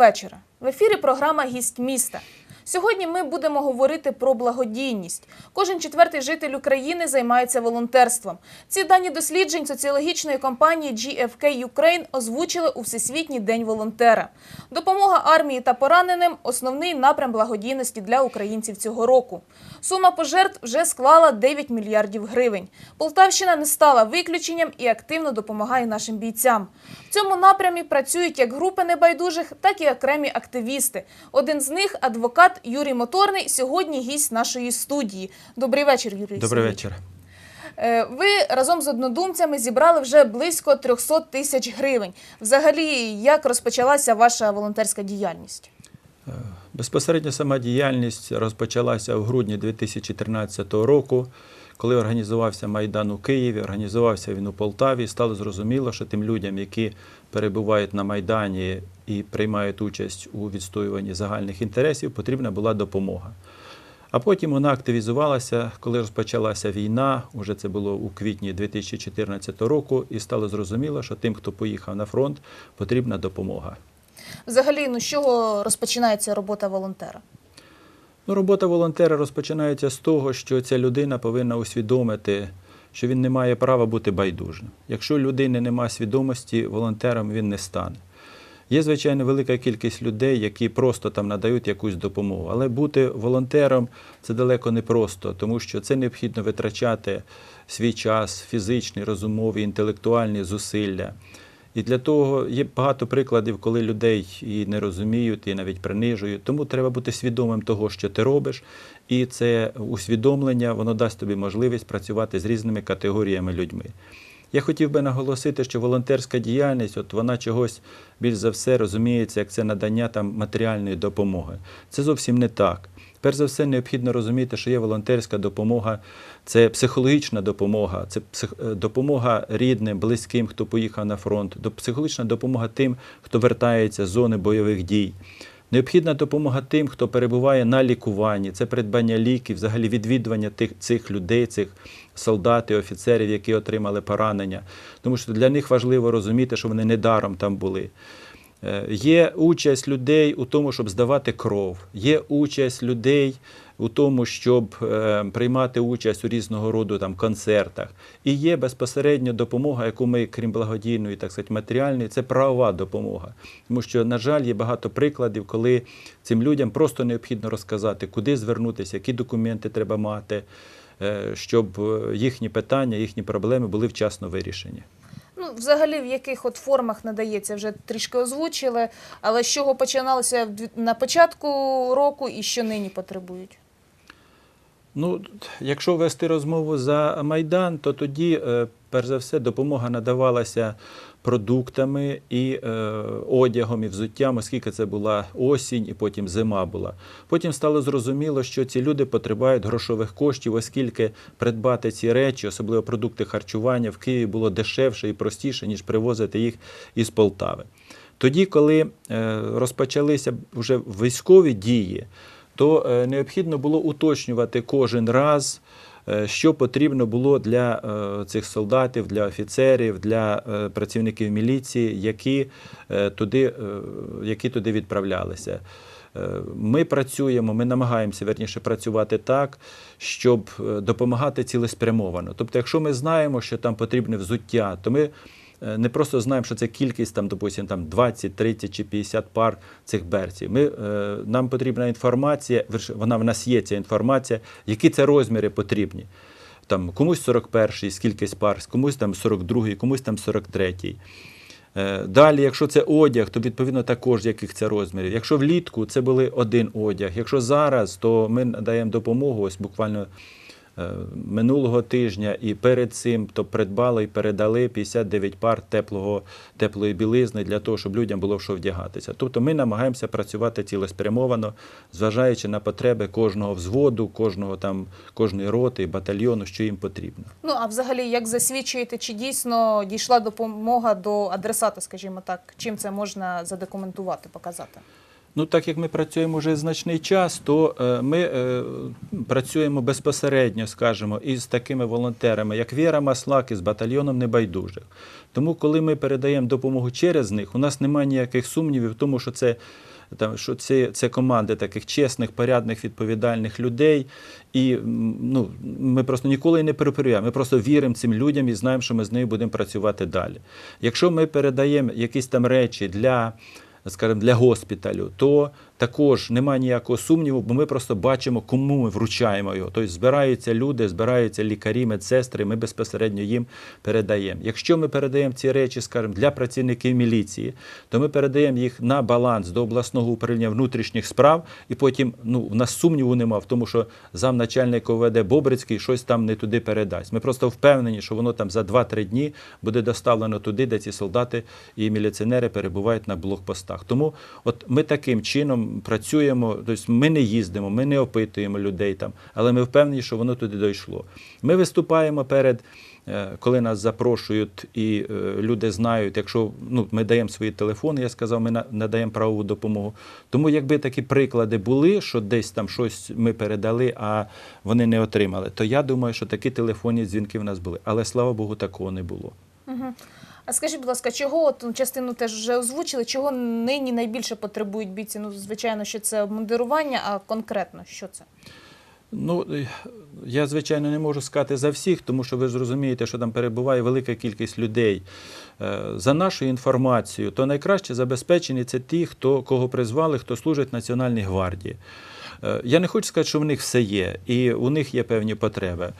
Вечора. В ефірі програма Гість міста. Сьогодні ми будемо говорити про благодійність. Кожен четвертий житель України займається волонтерством. Ці дані досліджень соціологічної компанії GFK Ukraine озвучили у Всесвітній день волонтера. Допомога армії та пораненим основний напрям благодійності для українців цього року. Сума пожертв вже склала 9 мільярдів гривень. Полтавщина не стала виключенням і активно допомагає нашим бійцям. В цьому напрямі працюють як групи небайдужих, так і окремі активісти. Один з них адвокат Юрій Моторний. Сьогодні гість нашої студії. Добрий вечір, Юрій. Добрий вечір. Е, Ви разом з однодумцями зібрали вже близько 300 тисяч гривень. Взагалі, як розпочалася ваша волонтерська діяльність? Безпосередньо сама діяльність розпочалася в грудні 2013 року, коли організувався Майдан у Києві, організувався він у Полтаві. Стало зрозуміло, що тим людям, які перебувають на Майдані і приймають участь у відстоюванні загальних інтересів, потрібна була допомога. А потім вона активізувалася, коли розпочалася війна. Уже це було у квітні 2014 року, і стало зрозуміло, що тим, хто поїхав на фронт, потрібна допомога. Взагалі, ну з чого розпочинається робота волонтера? Ну, робота волонтера розпочинається з того, що ця людина повинна усвідомити, що він не має права бути байдужим. Якщо людини немає свідомості, волонтером він не стане. Є, звичайно, велика кількість людей, які просто там надають якусь допомогу. Але бути волонтером це далеко не просто, тому що це необхідно витрачати свій час, фізичний, розумовий, інтелектуальні зусилля. І для того є багато прикладів, коли людей і не розуміють, і навіть принижують. Тому треба бути свідомим того, що ти робиш, і це усвідомлення воно дасть тобі можливість працювати з різними категоріями людьми. Я хотів би наголосити, що волонтерська діяльність, от вона чогось більш за все розуміється, як це надання там матеріальної допомоги. Це зовсім не так. Перш за все, необхідно розуміти, що є волонтерська допомога, це психологічна допомога, це псих... е, допомога рідним, близьким, хто поїхав на фронт, психологічна допомога тим, хто вертається з зони бойових дій. Необхідна допомога тим, хто перебуває на лікуванні, це придбання ліків, взагалі відвідування тих, цих людей, цих солдат і офіцерів, які отримали поранення. Тому що для них важливо розуміти, що вони недаром там були. Е, Є участь людей у тому, щоб здавати кров, є участь людей у тому, щоб е, приймати участь у різного роду там концертах. І є безпосередньо допомога, яку ми, крім благодійної, так сказати, матеріальної, це правова допомога. Тому що, на жаль, є багато прикладів, коли цим людям просто необхідно розказати, куди звернутися, які документи треба мати, е, щоб їхні питання, їхні проблеми були вчасно вирішені. Взагалі, в яких от формах надається, вже трішки озвучили, але з чого починалося на початку року і що нині потребують? Ну, якщо вести розмову за Майдан, то тоді, е, перш за все, допомога надавалася продуктами і е, одягом, і взуттям, оскільки це була осінь і потім зима була. Потім стало зрозуміло, що ці люди потребують грошових коштів, оскільки придбати ці речі, особливо продукти харчування, в Києві було дешевше і простіше, ніж привозити їх із Полтави. Тоді, коли е, розпочалися вже військові дії, то е, необхідно було уточнювати кожен раз, що потрібно було для е, цих солдатів, для офіцерів, для е, працівників міліції, які е, туди, е, які туди відправлялися. Е, Ми працюємо, ми намагаємося верніше працювати так, щоб е, допомагати цілеспрямовано. Тобто, якщо ми знаємо, що там потрібне взуття, то ми е, не просто знаємо, що це кількість там, допустим, там 20, 30 чи 50 пар цих берців. Ми, е, нам потрібна інформація, вона в нас є ця інформація, які це розміри потрібні. Там комусь 41-й, скільки пар, комусь там 42-й, комусь там 43-й. Е, Далі, якщо це одяг, то відповідно також яких це розмірів. Якщо влітку це були один одяг. Якщо зараз, то ми надаємо допомогу ось буквально е, минулого тижня і перед цим то придбали і передали 59 пар теплого, теплої білизни для того, щоб людям було в що вдягатися. Тобто ми намагаємося працювати цілеспрямовано, зважаючи на потреби кожного взводу, кожного там, кожної роти, батальйону, що їм потрібно. Ну а взагалі, як засвідчуєте, чи дійсно дійшла допомога до адресата, скажімо так, чим це можна задокументувати, показати? Ну, так як ми працюємо вже значний час, то е, ми е, працюємо безпосередньо, скажімо, із такими волонтерами, як Віра Маслак із батальйоном небайдужих. Тому, коли ми передаємо допомогу через них, у нас немає ніяких сумнівів тому, що це. Там, що це, це команди таких чесних, порядних, відповідальних людей. І ну, ми просто ніколи не переперуємо. Ми просто віримо цим людям і знаємо, що ми з нею будемо працювати далі. Якщо ми передаємо якісь там речі для скажімо, для госпіталю, то також немає ніякого сумніву, бо ми просто бачимо, кому ми вручаємо його. Тобто збираються люди, збираються лікарі, медсестри, ми безпосередньо їм передаємо. Якщо ми передаємо ці речі, скажімо, для працівників міліції, то ми передаємо їх на баланс до обласного управління внутрішніх справ, і потім ну, в нас сумніву нема в тому, що замначальник ОВД Бобрицький щось там не туди передасть. Ми просто впевнені, що воно там за 2-3 дні буде доставлено туди, де ці солдати і міліціонери перебувають на блокпостах. Тому от ми таким чином працюємо, тобто ми не їздимо, ми не опитуємо людей там, але ми впевнені, що воно туди дійшло. Ми виступаємо перед. е, Коли нас запрошують і е, люди знають, якщо ну, ми даємо свої телефони, я сказав, ми надаємо правову допомогу. Тому якби такі приклади були, що десь там щось ми передали, а вони не отримали, то я думаю, що такі телефонні дзвінки в нас були. Але слава Богу, такого не було. Угу. А скажіть, будь ласка, чого от ну, частину теж вже озвучили, чого нині найбільше потребують бійці? Ну, звичайно, що це обмундирування, а конкретно що це? Ну, я, звичайно, не можу сказати за всіх, тому що ви ж розумієте, що там перебуває велика кількість людей. Е, За нашою інформацією, то найкраще забезпечені це ті, хто, кого призвали, хто служить Національній гвардії. Я не хочу сказати, що в них все є, і у них є певні потреби.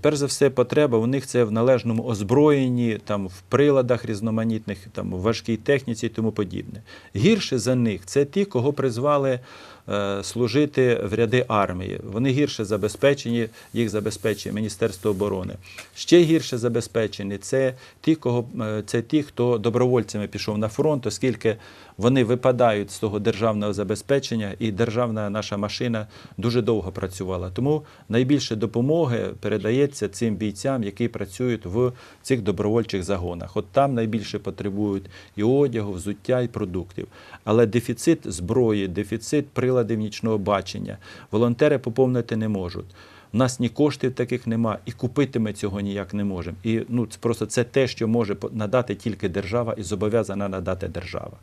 Перш за все, потреба у них це в належному озброєнні, там, в приладах різноманітних, там, в важкій техніці і тому подібне. Гірше за них це ті, кого призвали е, служити в ряди армії. Вони гірше забезпечені, їх забезпечує Міністерство оборони. Ще гірше забезпечені це ті, кого, е, це ті, хто добровольцями пішов на фронт, оскільки вони випадають з того державного забезпечення, і державна наша машина дуже довго працювала. Тому найбільше допомоги передається цим бійцям, які працюють в цих добровольчих загонах. От там найбільше потребують і одягу, взуття, і продуктів. Але дефіцит зброї, дефіцит приладів нічного бачення волонтери поповнити не можуть. У нас ні коштів таких нема, і купити ми цього ніяк не можемо. І ну, це просто це те, що може надати тільки держава і зобов'язана надати держава.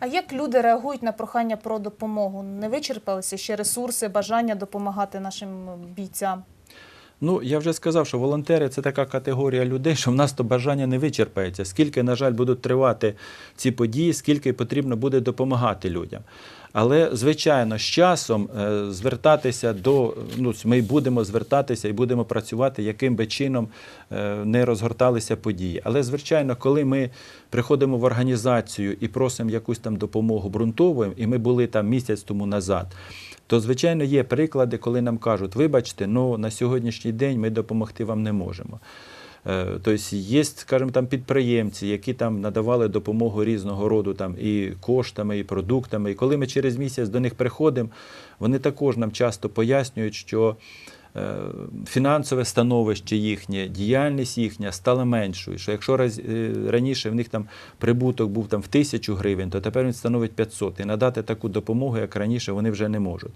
А як люди реагують на прохання про допомогу? Не вичерпалися ще ресурси, бажання допомагати нашим бійцям? Ну, я вже сказав, що волонтери це така категорія людей, що в нас то бажання не вичерпається. Скільки, на жаль, будуть тривати ці події, скільки потрібно буде допомагати людям. Але, звичайно, з часом е, звертатися до ну, ми будемо звертатися і будемо працювати, яким би чином е, не розгорталися події. Але, звичайно, коли ми приходимо в організацію і просимо якусь там допомогу ґрунтовуємо, і ми були там місяць тому назад, то звичайно є приклади, коли нам кажуть, вибачте, ну на сьогоднішній день ми допомогти вам не можемо. Тобто є, скажімо, там підприємці, які там надавали допомогу різного роду там і коштами, і продуктами. І коли ми через місяць до них приходимо, вони також нам часто пояснюють, що фінансове становище їхнє, діяльність їхня стала меншою. Що якщо раз, е, раніше в них там прибуток був там в тисячу гривень, то тепер він становить 500. І надати таку допомогу, як раніше, вони вже не можуть.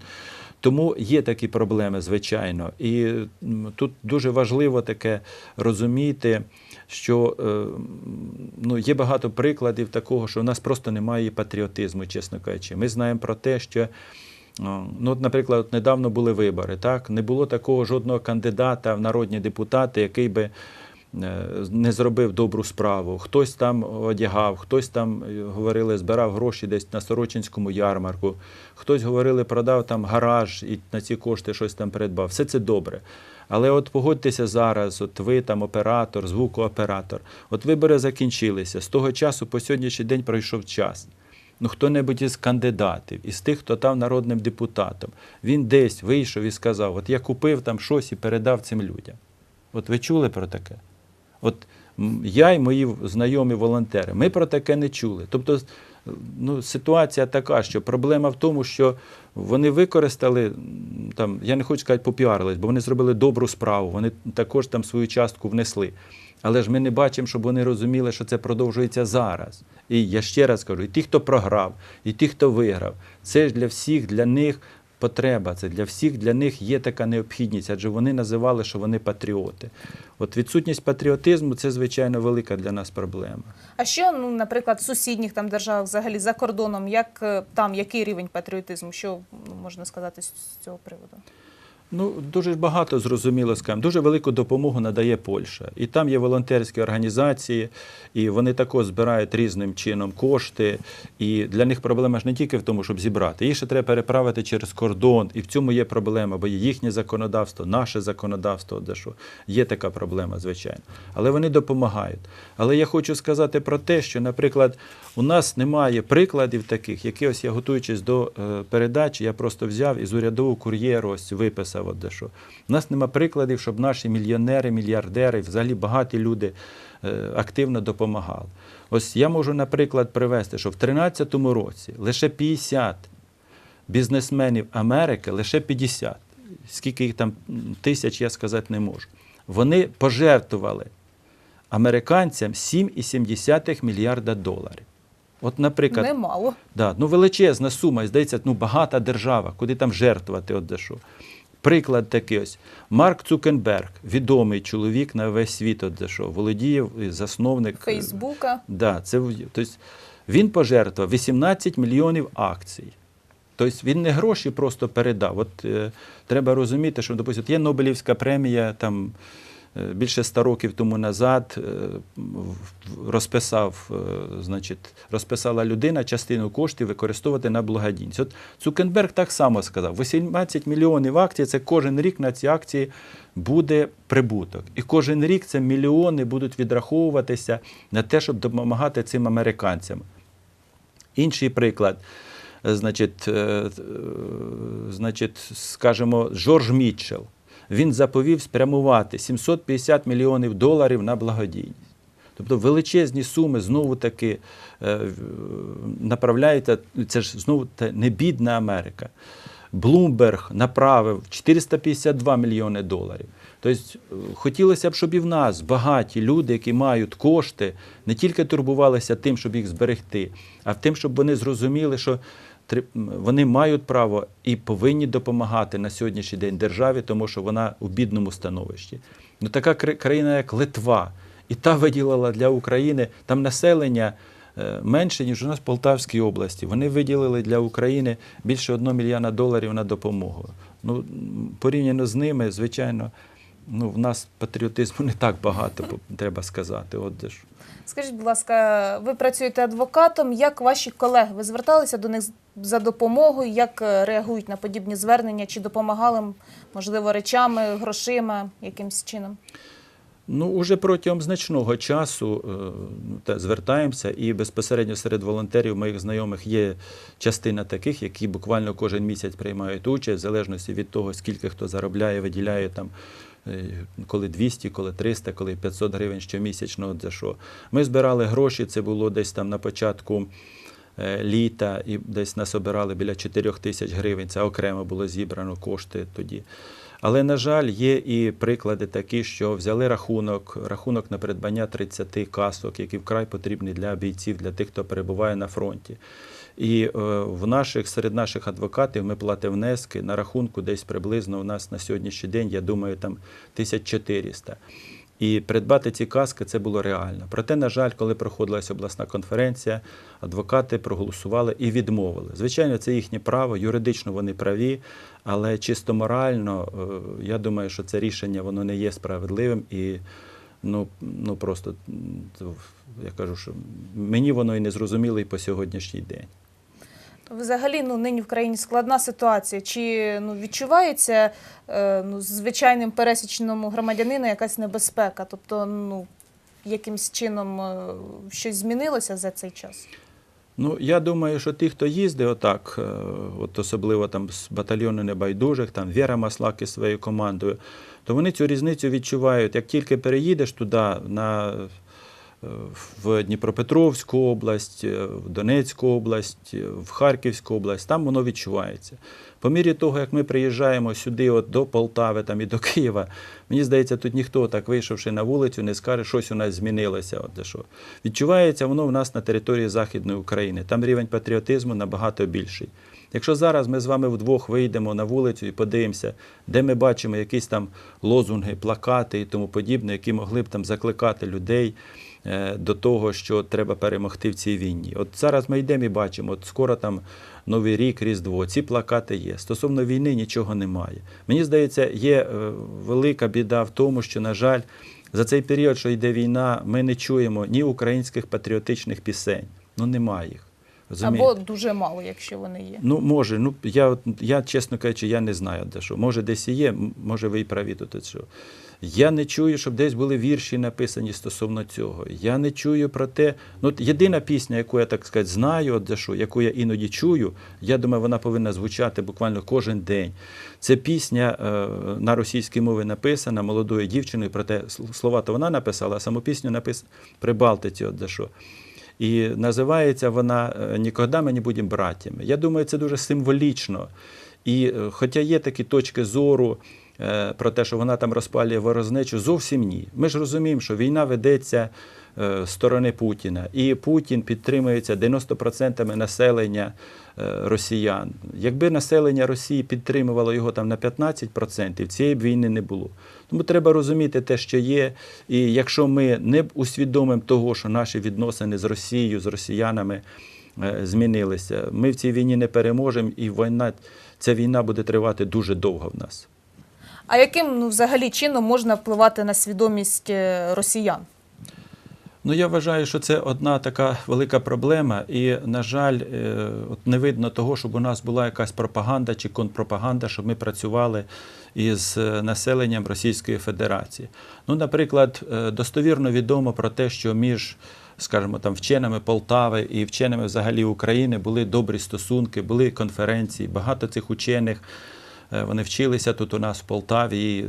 Тому є такі проблеми, звичайно. І тут дуже важливо таке розуміти, що е, ну, є багато прикладів такого, що у нас просто немає патріотизму, чесно кажучи. Ми знаємо про те, що. О, Ну, от, наприклад, недавно були вибори. Так? Не було такого жодного кандидата в народні депутати, який би е, не зробив добру справу. Хтось там одягав, хтось там е, говорили, збирав гроші десь на Сорочинському ярмарку, хтось говорили, продав там гараж і на ці кошти щось там придбав. Все це добре. Але от погодьтеся зараз, от ви там оператор, звукооператор. От вибори закінчилися. З того часу по сьогоднішній день пройшов час. Ну, хто-небудь із кандидатів, із тих, хто став народним депутатом, він десь вийшов і сказав: От я купив там щось і передав цим людям. От ви чули про таке? От я і мої знайомі волонтери, ми про таке не чули. Тобто, ну, ситуація така, що проблема в тому, що вони використали, там, я не хочу сказати, попіарились, бо вони зробили добру справу, вони також там свою частку внесли. Але ж ми не бачимо, щоб вони розуміли, що це продовжується зараз. І я ще раз кажу, і ті, хто програв, і ті, хто виграв, це ж для всіх, для них потреба. Це для всіх для них є така необхідність, адже вони називали, що вони патріоти. От відсутність патріотизму це, звичайно, велика для нас проблема. А що, ну, наприклад, в сусідніх там державах, взагалі за кордоном, як е, там який рівень патріотизму? Що ну, можна сказати з з цього приводу? Ну, дуже багато зрозуміло скажемо. Дуже велику допомогу надає Польща. І там є волонтерські організації, і вони також збирають різним чином кошти. І для них проблема ж не тільки в тому, щоб зібрати. Їх ще треба переправити через кордон. І в цьому є проблема, бо є їхнє законодавство, наше законодавство, де що є така проблема, звичайно. Але вони допомагають. Але я хочу сказати про те, що, наприклад, у нас немає прикладів таких, які ось я готуючись до е, передачі, я просто взяв із урядового кур'єру ось виписав от що. У нас нема прикладів, щоб наші мільйонери, мільярдери, взагалі багаті люди е, активно допомагали. Ось я можу, наприклад, привести, що в 2013 році лише 50 бізнесменів Америки, лише 50. Скільки їх там тисяч, я сказати не можу. Вони пожертвували американцям 7,7 мільярда доларів. От, наприклад, Немало. Да, ну величезна сума, і здається, ну багата держава, куди там жертвувати от за що. Приклад такий ось. Марк Цукенберг, відомий чоловік на весь світ, от за що, володіє засновник. е, Фейсбука. Да, це, тобто, він пожертвував 18 мільйонів акцій. Тобто він не гроші просто передав. От е, треба розуміти, що допустим, є Нобелівська премія там. Е, Більше ста років тому назад е, розписав, е, значить, розписала людина частину коштів використовувати на благодійність. От Цукенберг так само сказав: 18 мільйонів акцій це кожен рік на ці акції буде прибуток. І кожен рік це мільйони будуть відраховуватися на те, щоб допомагати цим американцям. Інший приклад. Значить, значить, скажімо, Жорж Мітчелл. Він заповів спрямувати 750 мільйонів доларів на благодійність. Тобто величезні суми знову таки е, направляються, це ж знову не бідна Америка. Блумберг направив 452 мільйони доларів. Тобто е, хотілося б, щоб і в нас багаті люди, які мають кошти, не тільки турбувалися тим, щоб їх зберегти, а в тим, щоб вони зрозуміли, що вони мають право і повинні допомагати на сьогоднішній день державі, тому що вона у бідному становищі. Ну, така країна, як Литва, і та виділила для України там населення. е, Менше, ніж у нас в Полтавській області. Вони виділили для України більше 1 мільйона доларів на допомогу. Ну, порівняно з ними, звичайно, ну, в нас патріотизму не так багато, треба сказати. От де ж. Скажіть, будь ласка, ви працюєте адвокатом. Як ваші колеги? Ви зверталися до них за допомогою? Як е, реагують на подібні звернення? Чи допомагали, можливо, речами, грошима, якимось чином? Ну, уже протягом значного часу е, ну, та, звертаємося, і безпосередньо серед волонтерів моїх знайомих є частина таких, які буквально кожен місяць приймають участь, в залежності від того, скільки хто заробляє, виділяє там. Е, Коли 200, коли 300, коли 500 гривень щомісячно, за що. Ми збирали гроші, це було десь там на початку е, літа, і десь нас обирали біля 4 тисяч гривень. Це окремо було зібрано кошти тоді. Але, на жаль, є і приклади такі, що взяли рахунок, рахунок на придбання 30 касок, які вкрай потрібні для бійців, для тих, хто перебуває на фронті. І е, в наших, серед наших адвокатів ми платимо внески на рахунку десь приблизно у нас на сьогоднішній день, я думаю, там 1400. І придбати ці каски це було реально. Проте, на жаль, коли проходилася обласна конференція, адвокати проголосували і відмовили. Звичайно, це їхнє право, юридично вони праві, але чисто морально, е, я думаю, що це рішення воно не є справедливим і ну, ну просто я кажу, що мені воно і не зрозуміло і по сьогоднішній день. Взагалі, ну нині в країні складна ситуація. Чи ну відчувається е, ну звичайним пересічному громадянину якась небезпека? Тобто, ну якимсь чином е, щось змінилося за цей час? Ну, я думаю, що ті, хто їздить отак, е, от особливо там з батальйону небайдужих, там Віра Маслак із своєю командою, то вони цю різницю відчувають. Як тільки переїдеш туди на в Дніпропетровську область, е, в Донецьку область, е, в Харківську область. Там воно відчувається. По мірі того, як ми приїжджаємо сюди, от до Полтави там, і до Києва, мені здається, тут ніхто так вийшовши на вулицю, не скаже, щось у нас змінилося. От, де що. Відчувається воно в нас на території Західної України. Там рівень патріотизму набагато більший. Якщо зараз ми з вами вдвох вийдемо на вулицю і подивимося, де ми бачимо якісь там лозунги, плакати і тому подібне, які могли б там закликати людей до того, що треба перемогти в цій війні. От зараз ми йдемо і бачимо, от скоро там Новий рік, Різдво, ці плакати є. Стосовно війни нічого немає. Мені здається, є е, велика біда в тому, що, на жаль, за цей період, що йде війна, ми не чуємо ні українських патріотичних пісень. Ну немає їх. Розумієте? Або дуже мало, якщо вони є. Ну, може, ну я, я, чесно кажучи, я не знаю, де що. Може, десь і є, може, ви і праві тут. Що. Я не чую, щоб десь були вірші написані стосовно цього. Я не чую про те. Ну, от єдина пісня, яку я так сказати, знаю, от де що, яку я іноді чую, я думаю, вона повинна звучати буквально кожен день. Це пісня е, на російській мові написана молодою дівчиною, проте сл- слова то вона написала, а саму пісню написана при Балтиці, от де що. І називається вона е, «Ніколи ми не будемо братями. Я думаю, це дуже символічно. І е, хоча є такі точки зору про те, що вона там розпалює ворожнечу, зовсім ні. Ми ж розуміємо, що війна ведеться е, з сторони Путіна, і Путін підтримується 90% населення е, росіян. Якби населення Росії підтримувало його там на 15%, цієї б війни не було. Тому треба розуміти те, що є. І якщо ми не усвідомимо того, що наші відносини з Росією, з росіянами е, змінилися, ми в цій війні не переможемо, і війна, ця війна буде тривати дуже довго в нас. А яким ну, взагалі чином можна впливати на свідомість е, росіян? Ну, я вважаю, що це одна така велика проблема, і, на жаль, е, от не видно того, щоб у нас була якась пропаганда чи контрпропаганда, щоб ми працювали із е, населенням Російської Федерації. Ну, наприклад, достовірно відомо про те, що між скажімо, там вченими Полтави і вченими взагалі України були добрі стосунки, були конференції. Багато цих учених Вони вчилися тут у нас в Полтаві і е,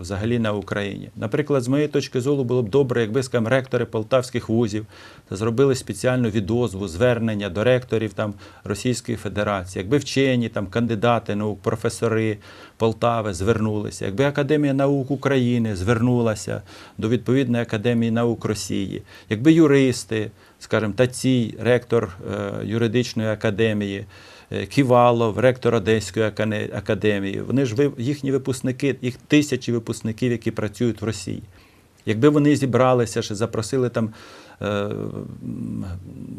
взагалі на Україні. Наприклад, з моєї точки зору було б добре, якби скажімо, ректори полтавських вузів зробили спеціальну відозву, звернення до ректорів там, Російської Федерації, якби вчені, там, кандидати наук, професори Полтави звернулися, якби Академія наук України звернулася до відповідної Академії наук Росії, якби юристи, скажімо, Тацій, ректор е, юридичної академії. Е, Ківалов, ректор Одеської академії. Вони ж їхні випускники, їх тисячі випускників, які працюють в Росії. Якби вони зібралися, ще запросили там е,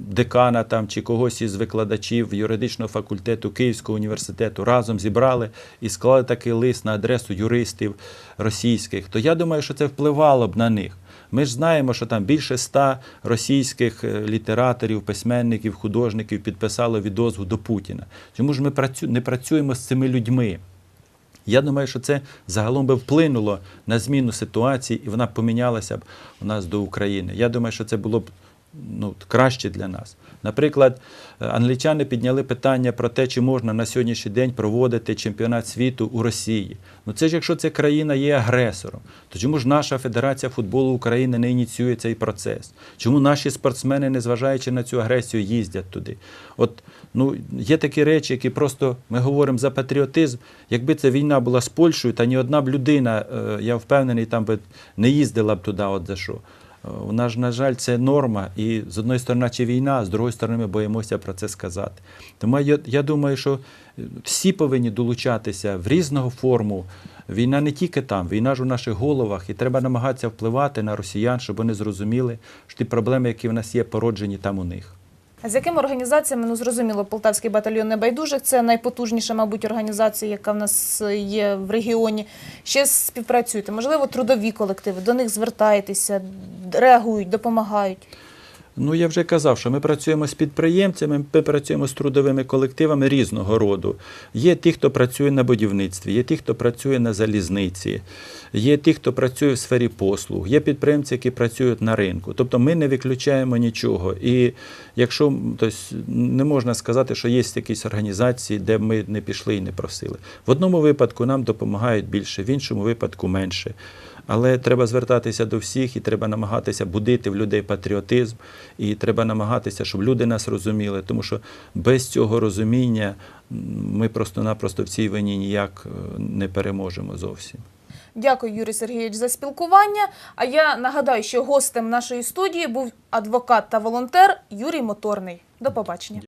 декана там, чи когось із викладачів юридичного факультету Київського університету, разом зібрали і склали такий лист на адресу юристів російських, то я думаю, що це впливало б на них. Ми ж знаємо, що там більше ста російських е, літераторів, письменників, художників підписало відозву до Путіна. Чому ж ми не працюємо з цими людьми? Я думаю, що це загалом би вплинуло на зміну ситуації, і вона помінялася б у нас до України. Я думаю, що це було б ну, краще для нас. Наприклад, е, англічани підняли питання про те, чи можна на сьогоднішній день проводити чемпіонат світу у Росії. Ну це ж якщо ця країна є агресором, то чому ж наша Федерація футболу України не ініціює цей процес? Чому наші спортсмени, незважаючи на цю агресію, їздять туди? От ну є такі речі, які просто ми говоримо за патріотизм. Якби ця війна була з Польщею, та ні одна б людина, е, я впевнений, там би не їздила б туди, от за що. Е, У нас на жаль, це норма, і з одної сторони, чи війна, з другої сторони, ми боїмося про це сказати. Тому я, я думаю, що е, всі повинні долучатися в різного форму. Війна не тільки там, війна ж у наших головах, і треба намагатися впливати на росіян, щоб вони зрозуміли, що ті проблеми, які в нас є, породжені там у них. З якими організаціями, ну зрозуміло, Полтавський батальйон небайдужих це найпотужніша, мабуть, організація, яка в нас є в регіоні. Ще співпрацюєте? Можливо, трудові колективи, до них звертаєтеся, реагують, допомагають. Ну, я вже казав, що ми працюємо з підприємцями, ми працюємо з трудовими колективами різного роду. Є ті, хто працює на будівництві, є ті, хто працює на залізниці, є ті, хто працює в сфері послуг, є підприємці, які працюють на ринку. Тобто ми не виключаємо нічого. І якщо тобто, не можна сказати, що є якісь організації, де ми не пішли і не просили. В одному випадку нам допомагають більше, в іншому випадку менше. Але треба звертатися до всіх і треба намагатися будити в людей патріотизм, і треба намагатися, щоб люди нас розуміли, тому що без цього розуміння ми просто-напросто в цій війні ніяк е, не переможемо зовсім. Дякую, Юрій Сергійович, за спілкування. А я нагадаю, що гостем нашої студії був адвокат та волонтер Юрій Моторний. До побачення.